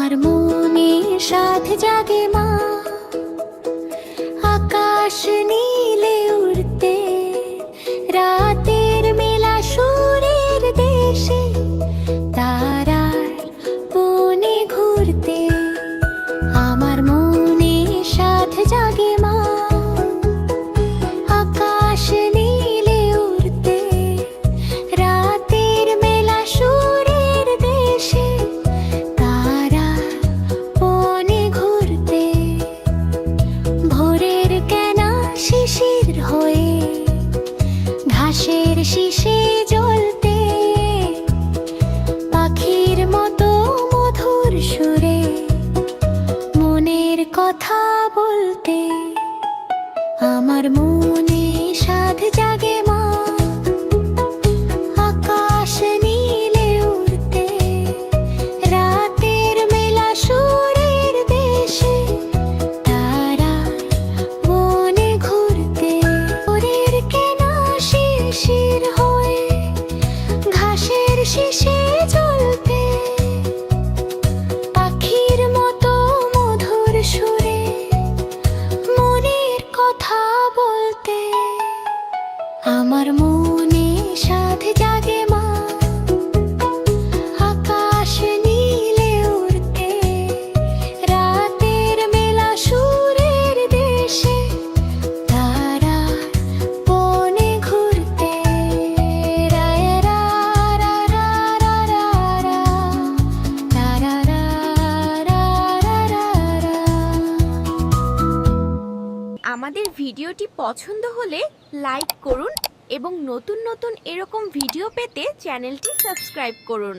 আমার মনে সাধ জাগে মা। জ্বলতে পাখির মতো সুরে মনের কথা বলতে আমার মনে সাধ জাগে আমার মনে সাথে জাগে মা আকাশ নীলে উড়তে রাতের মেলা সুরের দেশে তারা বনে ঘুরতে রা রা রা আমাদের ভিডিওটি পছন্দ হলে লাইক করুন এবং নতুন নতুন এরকম ভিডিও পেতে চ্যানেলটি সাবস্ক্রাইব করুন।